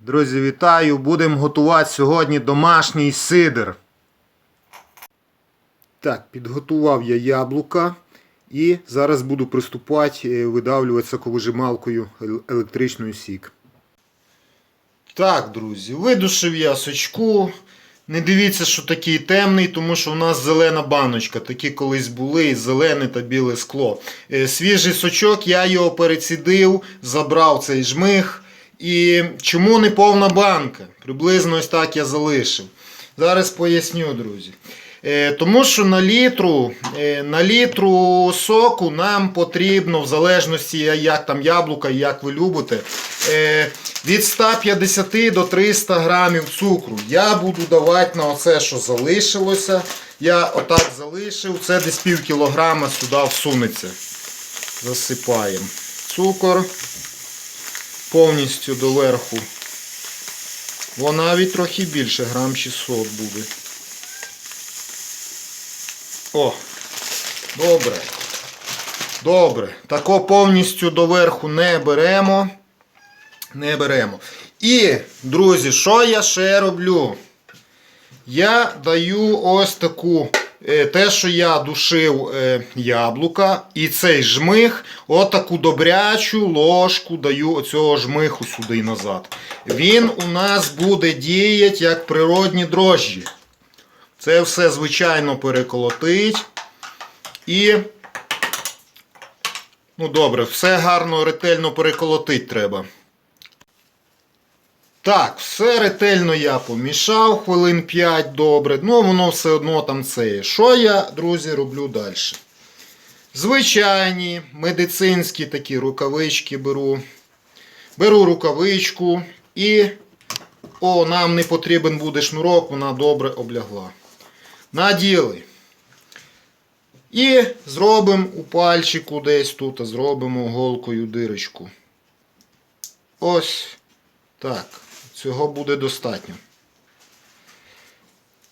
Друзі, вітаю! Будемо готувати сьогодні домашній сидр. Так, підготував я яблука і зараз буду приступати е, видавлювати соковижималкою електричною сік. Так, друзі, видушив я сочку. Не дивіться, що такий темний, тому що у нас зелена баночка. Такі колись були, і зелене та біле скло. Е, Свіжий сочок, я його перецідив, забрав цей жмих. І чому не повна банка? Приблизно ось так я залишив. Зараз поясню, друзі. Е, Тому що на літру, е, на літру соку нам потрібно, в залежності, як там яблука як ви любите, е, від 150 до 300 грамів цукру. Я буду давати на оце, що залишилося. Я отак залишив, це десь пів кілограма сюди всунеться. Засипаємо цукор повністю доверху. Вон навіть трохи більше, грам 600 буде. О, добре. Добре. Тако повністю доверху не беремо. Не беремо. І, друзі, що я ще роблю? Я даю ось таку, те, що я душив е, яблука, і цей жмих, отаку добрячу ложку даю оцього жмиху сюди і назад. Він у нас буде діяти як природні дрожжі. Це все, звичайно, переколотить. І, ну добре, все гарно, ретельно переколотить треба. Так, все ретельно я помішав хвилин 5 добре. Ну, воно все одно там це є. Що я, друзі, роблю далі? Звичайні медицинські такі рукавички беру. Беру рукавичку і. О, нам не потрібен буде шнурок, вона добре облягла. Наділи. І зробимо у пальчику десь тут, зробимо голкою дирочку. Ось так. Цього буде достатньо.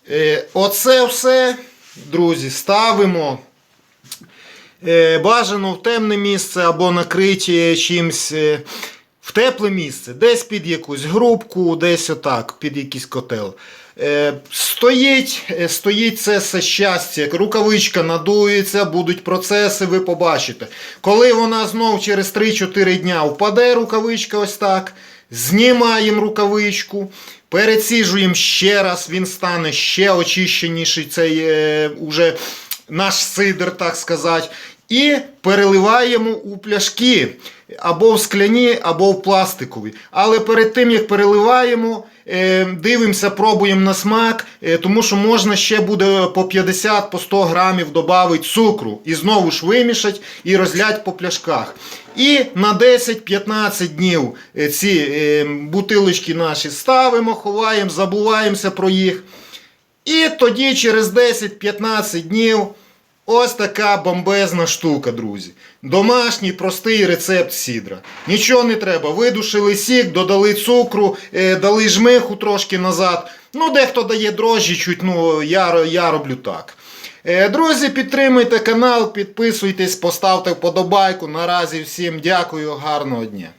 Е, оце все, друзі, ставимо. Е, бажано в темне місце або накриті чимось е, в тепле місце, десь під якусь грубку, десь отак, під якийсь котел. Стоїть, стоїть це все щастя, як рукавичка надується, будуть процеси, ви побачите. Коли вона знов через 3-4 дня впаде рукавичка ось так, знімаємо рукавичку, переціжуємо ще раз, він стане ще очищеніший цей е, уже наш сидр, так сказати. І переливаємо у пляшки або в скляні, або в пластикові. Але перед тим як переливаємо, е, дивимося, пробуємо на смак, е, тому що можна ще буде по 50 по 100 грамів додати цукру і знову ж вимішати і розлять по пляшках. І на 10-15 днів е, ці бутилочки наші ставимо, ховаємо, забуваємося про їх. І тоді через 10-15 днів ось така бомбезна штука, друзі. Домашній простий рецепт сідра. Нічого не треба. Видушили сік, додали цукру, е, дали жмиху трошки назад. Ну, дехто дає дрожжі, чуть, ну, я, я роблю так. Е, Друзі, підтримуйте канал, підписуйтесь, поставте вподобайку. Наразі всім дякую, гарного дня.